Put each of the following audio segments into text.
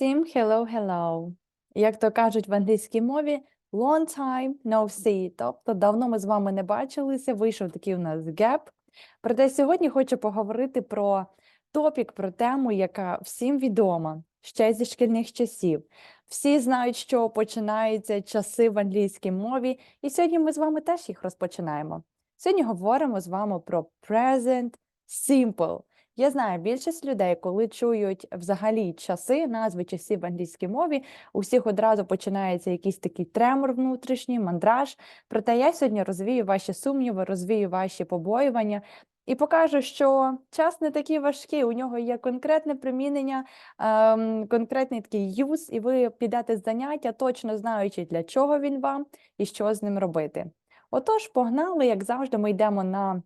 Всім hello, hello. Як то кажуть в англійській мові, long time no see. Тобто давно ми з вами не бачилися, вийшов такий у нас gap. Проте сьогодні хочу поговорити про топік, про тему, яка всім відома ще зі шкільних часів. Всі знають, що починаються часи в англійській мові, і сьогодні ми з вами теж їх розпочинаємо. Сьогодні говоримо з вами про present simple. Я знаю, більшість людей, коли чують взагалі часи, назви часів в англійській мові, у всіх одразу починається якийсь такий тремор внутрішній, мандраж. Проте я сьогодні розвію ваші сумніви, розвію ваші побоювання і покажу, що час не такий важкий. У нього є конкретне примінення, ем, конкретний такий юз, і ви підете з заняття, точно знаючи, для чого він вам і що з ним робити. Отож, погнали, як завжди, ми йдемо на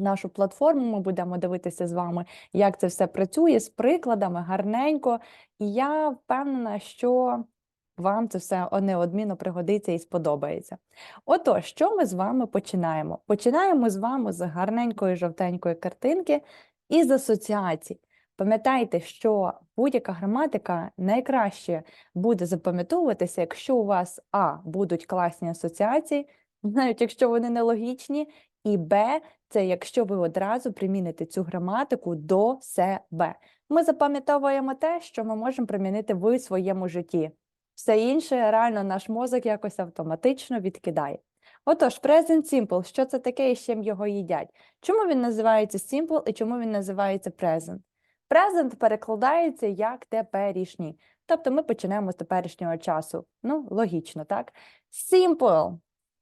нашу платформу. Ми будемо дивитися з вами, як це все працює з прикладами гарненько. І я впевнена, що вам це все неодмінно пригодиться і сподобається. Отож, що ми з вами починаємо? Починаємо з вами з гарненької жовтенької картинки і з асоціацій. Пам'ятайте, що будь-яка граматика найкраще буде запам'ятовуватися, якщо у вас А будуть класні асоціації, навіть якщо вони нелогічні, і Б це якщо ви одразу приміните цю граматику до себе. Ми запам'ятовуємо те, що ми можемо примінити в своєму житті. Все інше реально наш мозок якось автоматично відкидає. Отож, present simple, що це таке і з чим його їдять? Чому він називається simple і чому він називається present? Present перекладається як теперішній. Тобто ми починаємо з теперішнього часу. Ну, логічно, так? Simple.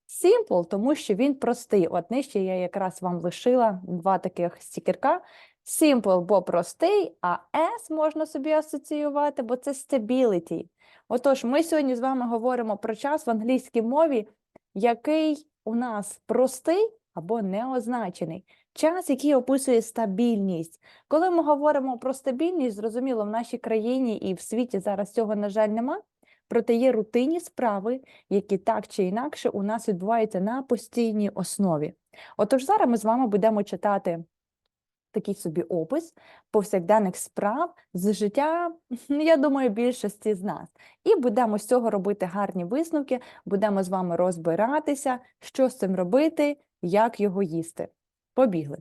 Simple, тому що він простий. От нижче я якраз вам лишила два таких стікерка. Simple, бо простий, а S можна собі асоціювати, бо це stability. Отож, ми сьогодні з вами говоримо про час в англійській мові, який у нас простий або неозначений. Час, який описує стабільність. Коли ми говоримо про стабільність, зрозуміло, в нашій країні і в світі зараз цього, на жаль, нема. Проте є рутинні справи, які так чи інакше у нас відбуваються на постійній основі. Отож, зараз ми з вами будемо читати такий собі опис повсякденних справ з життя, я думаю, більшості з нас. І будемо з цього робити гарні висновки, будемо з вами розбиратися, що з цим робити, як його їсти. Побігли.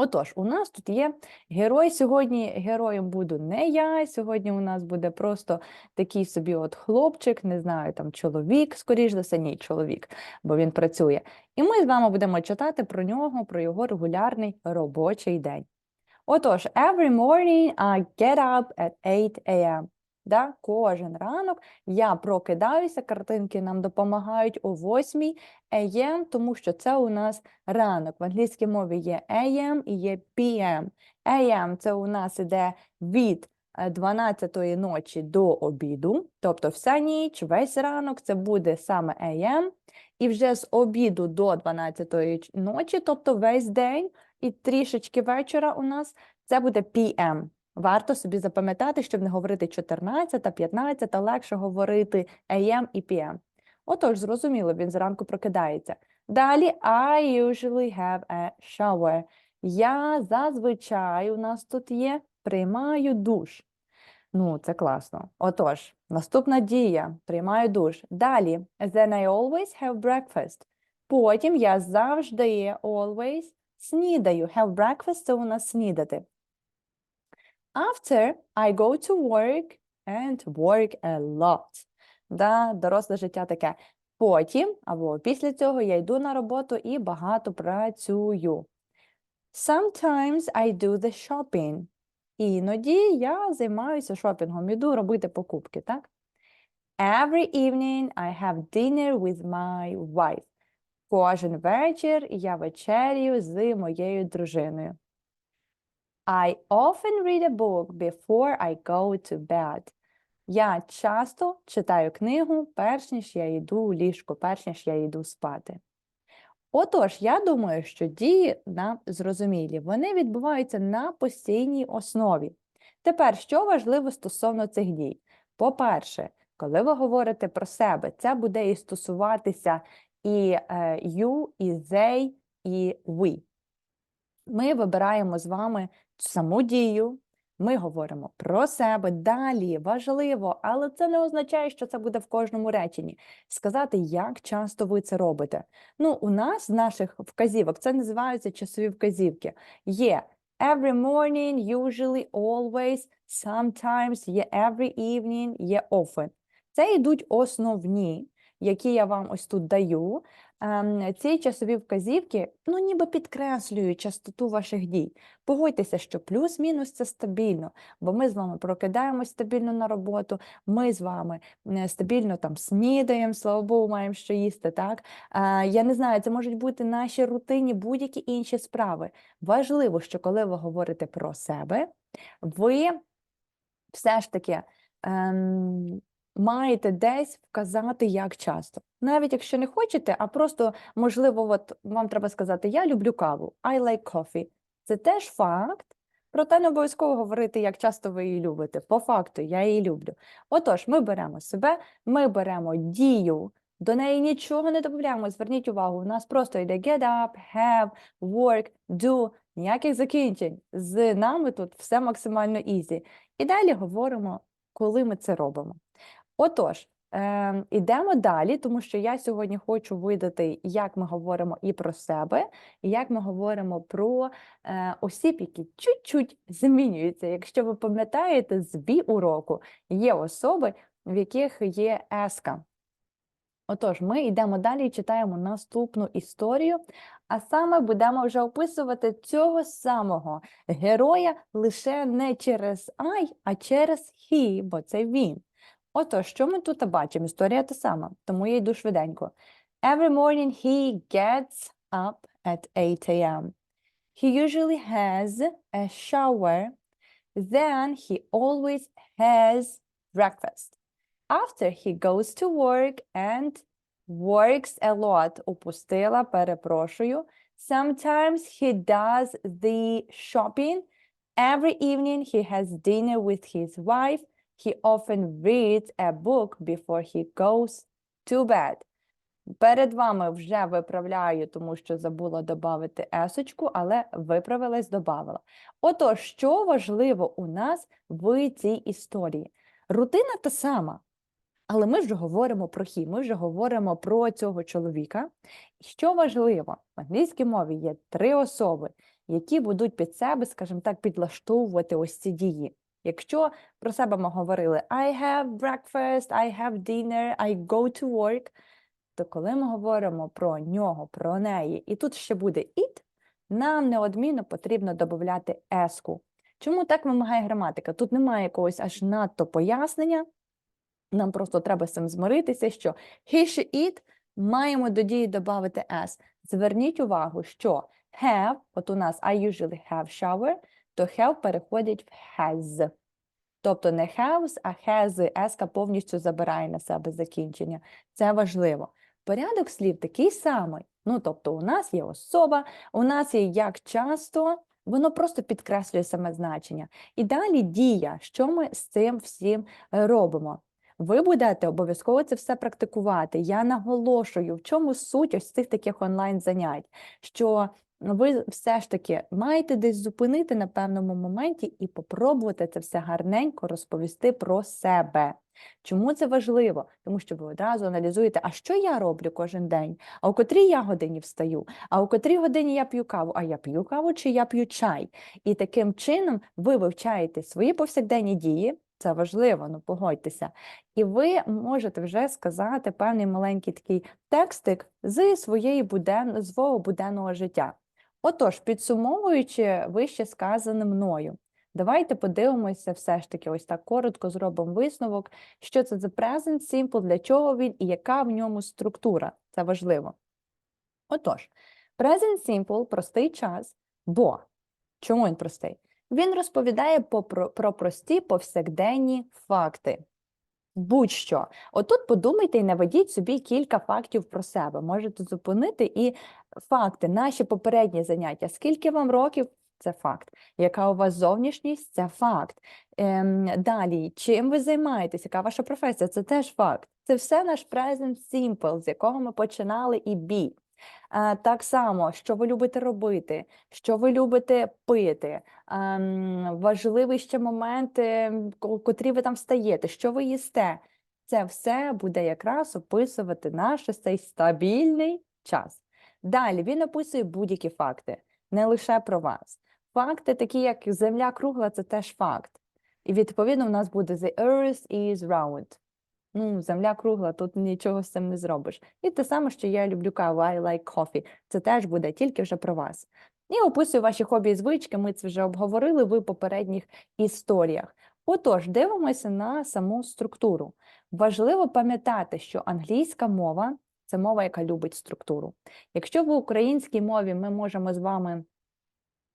Отож, у нас тут є герой. Сьогодні героєм буду не я. Сьогодні у нас буде просто такий собі от хлопчик, не знаю, там чоловік, скоріш за все, ні, чоловік, бо він працює. І ми з вами будемо читати про нього, про його регулярний робочий день. Отож, every morning I get up at 8 a.m. Да? Кожен ранок я прокидаюся, картинки нам допомагають о 8 AM, тому що це у нас ранок. В англійській мові є AM і є PM. AM – це у нас іде від 12-ї ночі до обіду, тобто вся ніч, весь ранок це буде саме AM, і вже з обіду до 12-ї ночі, тобто весь день і трішечки вечора у нас це буде PM. Варто собі запам'ятати, щоб не говорити 14, та 15, легше говорити AM і PM. Отож, зрозуміло, він зранку прокидається. Далі I usually have a shower. Я зазвичай у нас тут є приймаю душ. Ну, це класно. Отож, наступна дія приймаю душ. Далі, then I always have breakfast. Потім я завжди always снідаю. Have breakfast це у нас снідати. After I go to work and work a lot. Да, доросле життя таке. Потім або після цього я йду на роботу і багато працюю. Sometimes I do the shopping. Іноді я займаюся шопінгом, іду робити покупки, так? Every evening I have dinner with my wife. Кожен вечір я вечерю з моєю дружиною. I often read a book before I go to bed. Я часто читаю книгу, перш ніж я йду у ліжко, перш ніж я йду спати. Отож, я думаю, що дії нам зрозумілі, вони відбуваються на постійній основі. Тепер, що важливо стосовно цих дій? По-перше, коли ви говорите про себе, це буде і стосуватися і е, you, і they, і we. Ми вибираємо з вами саму дію, Ми говоримо про себе далі, важливо, але це не означає, що це буде в кожному реченні. Сказати, як часто ви це робите. Ну, у нас з наших вказівок це називаються часові вказівки. Є every morning, usually, always, sometimes, є every evening, є often. Це йдуть основні, які я вам ось тут даю. Ем, Ці часові вказівки, ну, ніби підкреслюють частоту ваших дій. Погодьтеся, що плюс-мінус це стабільно, бо ми з вами прокидаємось стабільно на роботу, ми з вами е, стабільно там снідаємо, слава Богу, маємо що їсти, так? Я не знаю, це можуть бути наші рутинні будь-які інші справи. Важливо, що коли ви говорите про себе, ви все ж таки ем, маєте десь вказати, як часто. Навіть якщо не хочете, а просто, можливо, от вам треба сказати, я люблю каву, I like coffee. Це теж факт, проте не обов'язково говорити, як часто ви її любите. По факту, я її люблю. Отож, ми беремо себе, ми беремо дію, до неї нічого не додаємо. Зверніть увагу, у нас просто йде get up, have, work, do, ніяких закінчень. З нами тут все максимально ізі. І далі говоримо, коли ми це робимо. Отож, е, ідемо далі, тому що я сьогодні хочу видати, як ми говоримо і про себе, і як ми говоримо про е, осіб, які чуть-чуть змінюються. Якщо ви пам'ятаєте, з бі уроку є особи, в яких є еска. Отож, ми йдемо далі і читаємо наступну історію, а саме будемо вже описувати цього самого героя лише не через I, а через he, бо це він. Отож, що ми тут бачимо? Історія та сама, тому я йду швиденько. Every morning he gets up at 8 a.m. He usually has a shower. Then he always has breakfast. After he goes to work and works a lot. Упустила, перепрошую. Sometimes he does the shopping. Every evening he has dinner with his wife. He often reads a book before he goes to bed. Перед вами вже виправляю, тому що забула додати есочку, але виправилась, додавала. Отож, що важливо у нас в цій історії? Рутина та сама, але ми вже говоримо про хі, ми вже говоримо про цього чоловіка. Що важливо, в англійській мові є три особи, які будуть під себе, скажімо так, підлаштовувати ось ці дії. Якщо про себе ми говорили I have breakfast, I have dinner, I go to work, то коли ми говоримо про нього, про неї, і тут ще буде it, нам неодмінно потрібно додати еску. Чому так вимагає граматика? Тут немає якогось аж надто пояснення. Нам просто треба з цим змиритися, що he, she, it маємо до дії додати s. Зверніть увагу, що have, от у нас I usually have shower, то have переходить в has. Тобто не has, а has, s повністю забирає на себе закінчення. Це важливо. Порядок слів такий самий. Ну, тобто, у нас є особа, у нас є як часто, воно просто підкреслює саме значення. І далі дія, що ми з цим всім робимо. Ви будете обов'язково це все практикувати. Я наголошую, в чому суть ось цих таких онлайн занять, що ви все ж таки маєте десь зупинити на певному моменті і попробувати це все гарненько розповісти про себе. Чому це важливо? Тому що ви одразу аналізуєте, а що я роблю кожен день, а у котрій я годині встаю, а у котрій годині я п'ю каву, а я п'ю каву чи я п'ю чай. І таким чином ви вивчаєте свої повсякденні дії. Це важливо, ну погодьтеся. І ви можете вже сказати певний маленький такий текстик з своєї буден... свого буденного життя. Отож, підсумовуючи вище сказане мною, давайте подивимося все ж таки, ось так коротко зробимо висновок, що це за present simple, для чого він і яка в ньому структура. Це важливо. Отож, present simple простий час, бо чому він простий? Він розповідає по- про, про прості повсякденні факти. Будь-що. Отут подумайте і наведіть собі кілька фактів про себе. Можете зупинити і факти, наші попередні заняття. Скільки вам років? Це факт. Яка у вас зовнішність? Це факт. Ем, далі, чим ви займаєтесь? Яка ваша професія? Це теж факт. Це все наш present simple, з якого ми починали і. Е, Так само, що ви любите робити, що ви любите пити, ем, важливий ще момент, котрі ви там встаєте, що ви їсте. Це все буде якраз описувати наш цей стабільний час. Далі він описує будь-які факти, не лише про вас. Факти, такі як Земля кругла, це теж факт. І відповідно в нас буде The Earth is round. Ну, земля кругла, тут нічого з цим не зробиш. І те саме, що я люблю каву, I like coffee. Це теж буде тільки вже про вас. І описую ваші хобі і звички. Ми це вже обговорили в попередніх історіях. Отож, дивимося на саму структуру. Важливо пам'ятати, що англійська мова це мова, яка любить структуру. Якщо в українській мові ми можемо з вами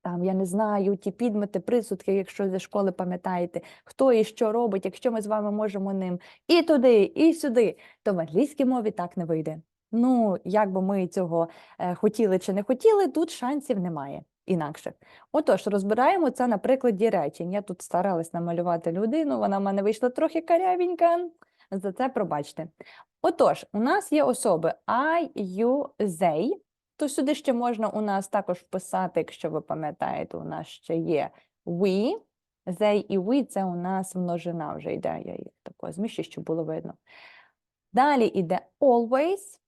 там, я не знаю, ті підмети, присудки, якщо зі школи пам'ятаєте, хто і що робить, якщо ми з вами можемо ним і туди, і сюди, то в англійській мові так не вийде. Ну, як би ми цього е, хотіли чи не хотіли, тут шансів немає інакше. Отож, розбираємо це на прикладі речень. Я тут старалась намалювати людину, вона в мене вийшла трохи карявенька, за це пробачте. Отож, у нас є особи I, you, they, то сюди ще можна у нас також вписати, якщо ви пам'ятаєте, у нас ще є we, they і we, це у нас множина вже йде. Я їх тако зміщу, щоб було видно. Далі йде always,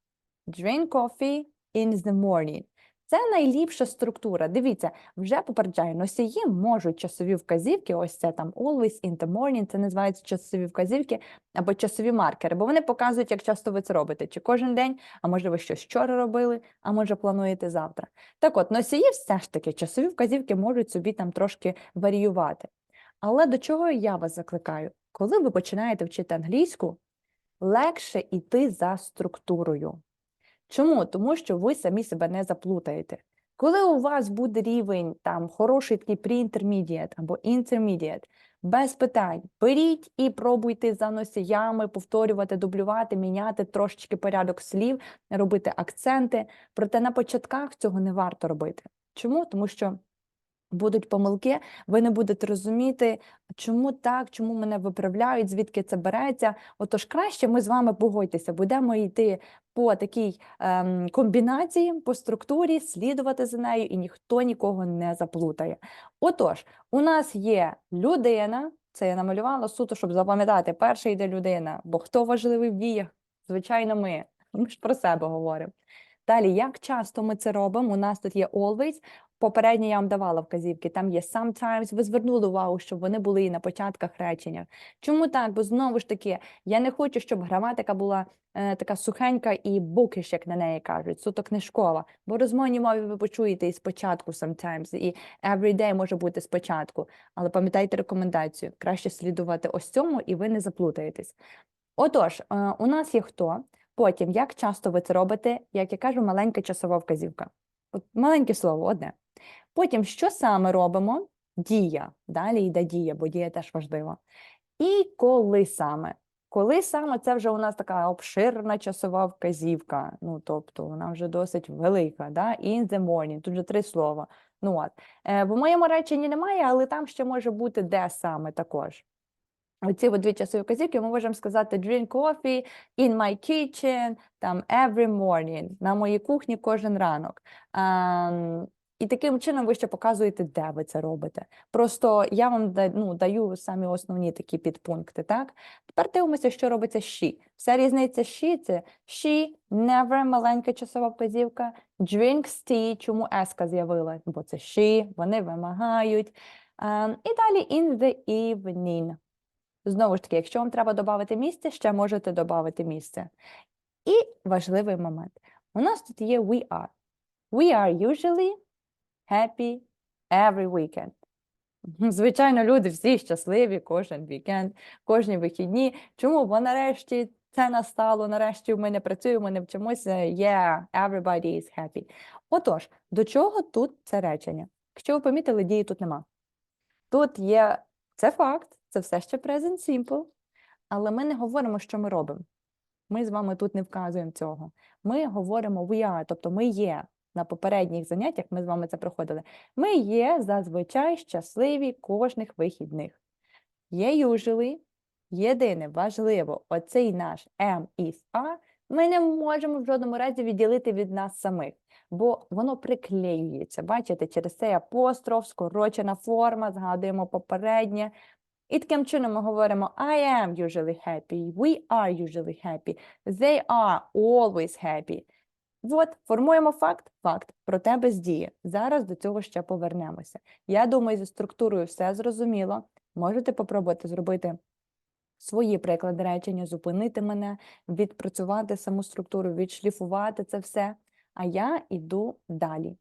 drink coffee in the morning. Це найліпша структура. Дивіться, вже попереджаю, носії можуть часові вказівки, ось це там always in the morning, це називаються часові вказівки або часові маркери, бо вони показують, як часто ви це робите, чи кожен день, а може ви щось вчора робили, а може плануєте завтра. Так от, носії все ж таки часові вказівки можуть собі там трошки варіювати. Але до чого я вас закликаю? Коли ви починаєте вчити англійську, легше йти за структурою. Чому? Тому що ви самі себе не заплутаєте. Коли у вас буде рівень там хороший такий pre-intermediate або intermediate, без питань, беріть і пробуйте за носіями повторювати, дублювати, міняти трошечки порядок слів, робити акценти. Проте на початках цього не варто робити. Чому? Тому що будуть помилки, ви не будете розуміти, чому так, чому мене виправляють, звідки це береться. Отож, краще ми з вами погодьтеся, будемо йти по такій ем, комбінації, по структурі, слідувати за нею, і ніхто нікого не заплутає. Отож, у нас є людина, це я намалювала суто, щоб запам'ятати, перша йде людина, бо хто важливий в діях? Звичайно, ми. Ми ж про себе говоримо. Далі, як часто ми це робимо? У нас тут є always. Попередньо я вам давала вказівки, там є sometimes. Ви звернули увагу, щоб вони були і на початках речення. Чому так? Бо знову ж таки, я не хочу, щоб граматика була е, така сухенька і bookish, як на неї кажуть, суто книжкова. Бо розмовній мові ви почуєте і спочатку sometimes, і every day може бути спочатку. Але пам'ятайте рекомендацію, краще слідувати ось цьому, і ви не заплутаєтесь. Отож, е, у нас є хто, потім як часто ви це робите, як я кажу, маленька часова вказівка. От маленьке слово, одне. Потім, що саме робимо? Дія. Далі йде дія, бо дія теж важлива. І коли саме? Коли саме це вже у нас така обширна часова вказівка, ну тобто вона вже досить велика, да? in the morning, тут вже три слова. Ну от. Е, в моєму реченні немає, але там ще може бути де саме також. Оці дві часові вказівки ми можемо сказати drink coffee in my kitchen, там every morning, на моїй кухні кожен ранок. Ем, і таким чином ви ще показуєте, де ви це робите. Просто я вам ну, даю самі основні такі підпункти. Так? Тепер дивимося, що робиться she. Вся різниця she – це she, never, маленька часова вказівка, drinks tea, чому еска з'явила? Бо це she, вони вимагають. Ем, і далі in the evening. Знову ж таки, якщо вам треба додати місце, ще можете додати місце. І важливий момент. У нас тут є we are. We are usually happy every weekend. Звичайно, люди всі щасливі кожен вікенд, кожні вихідні. Чому? Бо нарешті це настало, нарешті ми не працюємо, не вчимося. Yeah, everybody is happy. Отож, до чого тут це речення? Якщо ви помітили, дії тут нема. Тут є це факт, це все ще present simple, але ми не говоримо, що ми робимо. Ми з вами тут не вказуємо цього. Ми говоримо we are, тобто ми є. На попередніх заняттях ми з вами це проходили. Ми є зазвичай щасливі кожних вихідних. Є usually, єдине важливо, оцей наш am, is, are, ми не можемо в жодному разі відділити від нас самих. бо воно приклеюється. Бачите, через цей апостроф, скорочена форма, згадуємо попереднє. І таким чином ми говоримо I am usually happy, we are usually happy, they are always happy. От, формуємо факт, факт, проте без дії. Зараз до цього ще повернемося. Я думаю, зі структурою все зрозуміло. Можете попробувати зробити свої приклади речення, зупинити мене, відпрацювати саму структуру, відшліфувати це все. А я йду далі.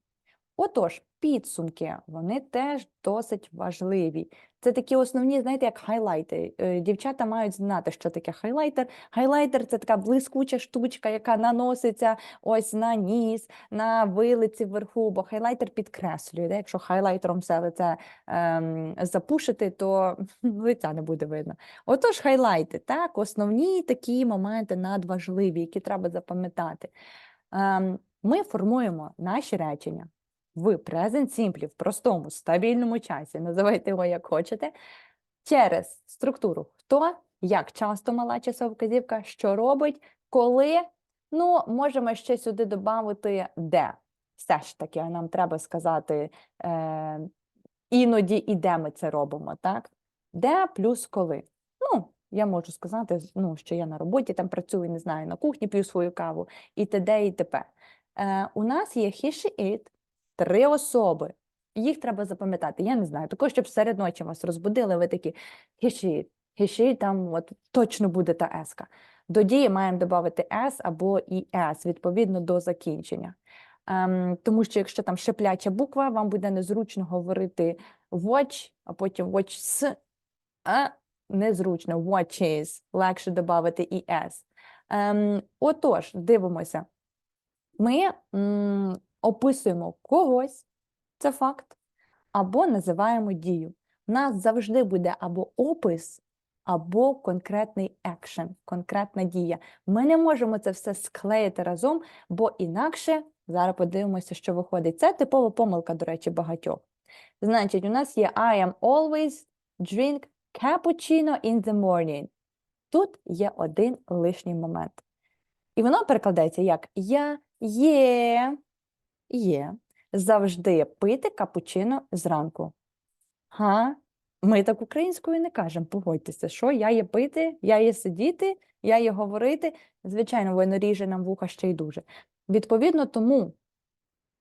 Отож, підсумки, вони теж досить важливі. Це такі основні, знаєте, як хайлайти. Е, Дівчата мають знати, що таке хайлайтер. Хайлайтер це така блискуча штучка, яка наноситься ось на ніс, на вилиці вверху, бо хайлайтер підкреслює. Да? Якщо хайлайтером все лице ем, запушити, то лиця не буде видно. Отож, хайлайти, так, основні такі моменти надважливі, які треба запам'ятати. Ем, ми формуємо наші речення в Present Simple, в простому, стабільному часі, називайте його як хочете, через структуру хто, як часто мала часова вказівка, що робить, коли. Ну, можемо ще сюди додати де. Все ж таки, нам треба сказати е, іноді і де ми це робимо, так? Де плюс коли. Ну, я можу сказати, ну, що я на роботі там працюю, не знаю, на кухні п'ю свою каву, і т.д. і т.п. Е, у нас є he, she, it, три особи. Їх треба запам'ятати. Я не знаю. Також, щоб серед ночі вас розбудили, ви такі she, it, там от точно буде та еска. До дії маємо додати s або «іс», відповідно до закінчення. Ем, тому що якщо там шипляча буква, вам буде незручно говорити watch, а потім watch а незручно watches, легше додати «іс». Ем, отож, дивимося. Ми описуємо когось, це факт, або називаємо дію. У нас завжди буде або опис, або конкретний екшен, конкретна дія. Ми не можемо це все склеїти разом, бо інакше зараз подивимося, що виходить. Це типова помилка, до речі, багатьох. Значить, у нас є I am always drink cappuccino in the morning. Тут є один лишній момент. І воно перекладається як Я є, є завжди пити капучино зранку. Га? Ми так українською не кажемо, погодьтеся, що я є пити, я є сидіти, я є говорити. Звичайно, воно ріже нам вуха ще й дуже. Відповідно, тому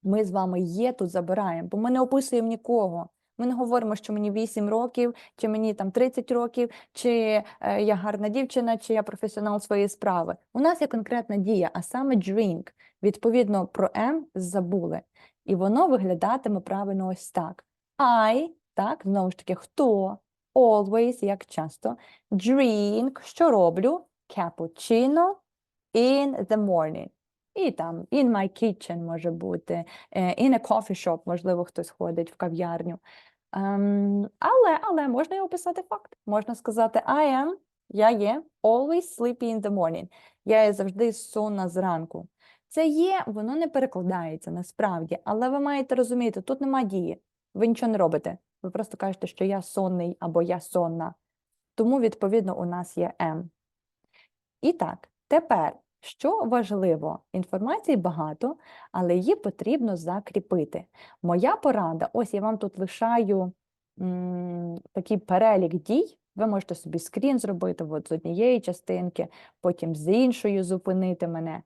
ми з вами є тут забираємо, бо ми не описуємо нікого. Ми не говоримо, що мені 8 років, чи мені там 30 років, чи е, я гарна дівчина, чи я професіонал своєї справи. У нас є конкретна дія, а саме drink. Відповідно, про М забули. І воно виглядатиме правильно ось так. I, так, знову ж таки, хто, always, як часто, drink, що роблю, cappuccino in the morning. І там in my kitchen може бути, е, in a coffee shop, можливо, хтось ходить в кав'ярню. Ем, але, але можна і описати факт. Можна сказати I am, я є always sleepy in the morning. Я є завжди сонна зранку. Це є, воно не перекладається насправді, але ви маєте розуміти, тут нема дії. Ви нічого не робите. Ви просто кажете, що я сонний або я сонна. Тому, відповідно, у нас є М. І так, тепер, що важливо, інформації багато, але її потрібно закріпити. Моя порада, ось я вам тут лишаю м, такий перелік дій. Ви можете собі скрін зробити от з однієї частинки, потім з іншої зупинити мене.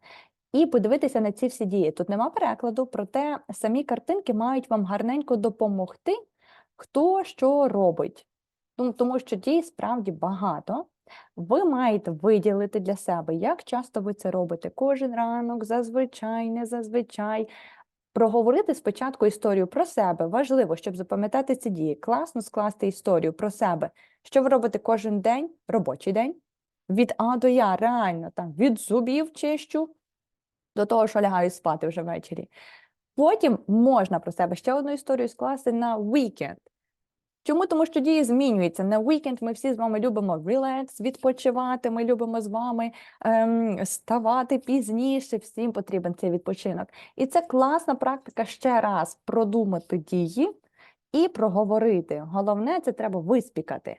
І подивитися на ці всі дії. Тут нема перекладу, проте самі картинки мають вам гарненько допомогти, хто що робить. Тому- що дій справді багато. Ви маєте виділити для себе, як часто ви це робите кожен ранок, зазвичай, не зазвичай. Проговорити спочатку історію про себе. Важливо, щоб запам'ятати ці дії. Класно скласти історію про себе. Що ви робите кожен день, робочий день. Від А до Я, реально, там, від зубів чищу до того, що лягаю спати вже ввечері. Потім можна про себе ще одну історію скласти на вікенд. Чому? Тому що дії змінюються. На вікенд ми всі з вами любимо релакс, відпочивати. Ми любимо з вами ем, ставати пізніше. Всім потрібен цей відпочинок. І це класна практика ще раз продумати дії і проговорити. Головне, це треба виспікати.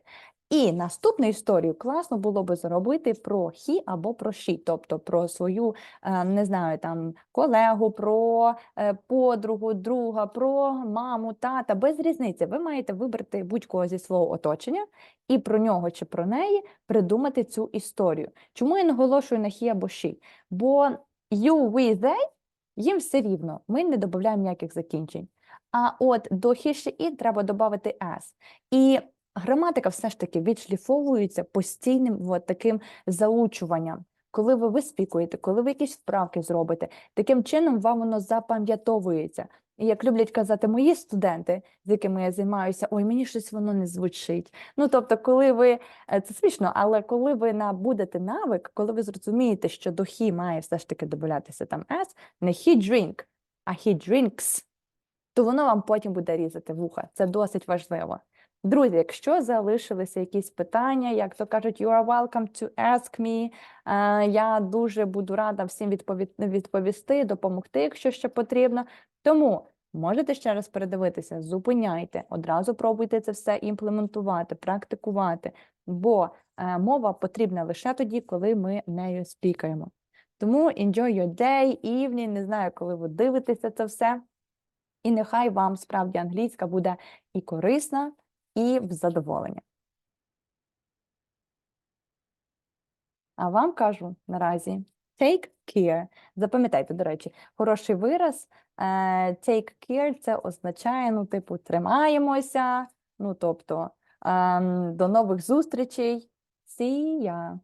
І наступну історію класно було би зробити про he або про she, тобто про свою, е, не знаю, там колегу, про е, подругу, друга, про маму, тата, без різниці. Ви маєте вибрати будь-кого зі свого оточення і про нього чи про неї придумати цю історію. Чому я наголошую на he або she? Бо you, we, they їм все рівно, ми не додаємо ніяких закінчень. А от до she, it треба додати s. І граматика все ж таки відшліфовується постійним от таким заучуванням. Коли ви виспікуєте, коли ви якісь вправки зробите, таким чином вам воно запам'ятовується. І як люблять казати мої студенти, з якими я займаюся, ой, мені щось воно не звучить. Ну тобто, коли ви е, це смішно, але коли ви набудете навик, коли ви зрозумієте, що до he має все ж таки додатися там s, не he drink, а he drinks, то воно вам потім буде різати вуха. Це досить важливо. Друзі, якщо залишилися якісь питання, як то кажуть, you are welcome to ask me, е, я дуже буду рада всім відповісти, допомогти, якщо ще потрібно. Тому можете ще раз передивитися, зупиняйте, одразу пробуйте це все імплементувати, практикувати, бо е, мова потрібна лише тоді, коли ми нею спікаємо. Тому enjoy your day, evening, не знаю, коли ви дивитеся це все. І нехай вам справді англійська буде і корисна, і в задоволення. А вам кажу наразі take care. Запам'ятайте, до речі, хороший вираз е, take care це означає, ну, типу, тримаємося, ну, тобто, ем, до нових зустрічей. See ya!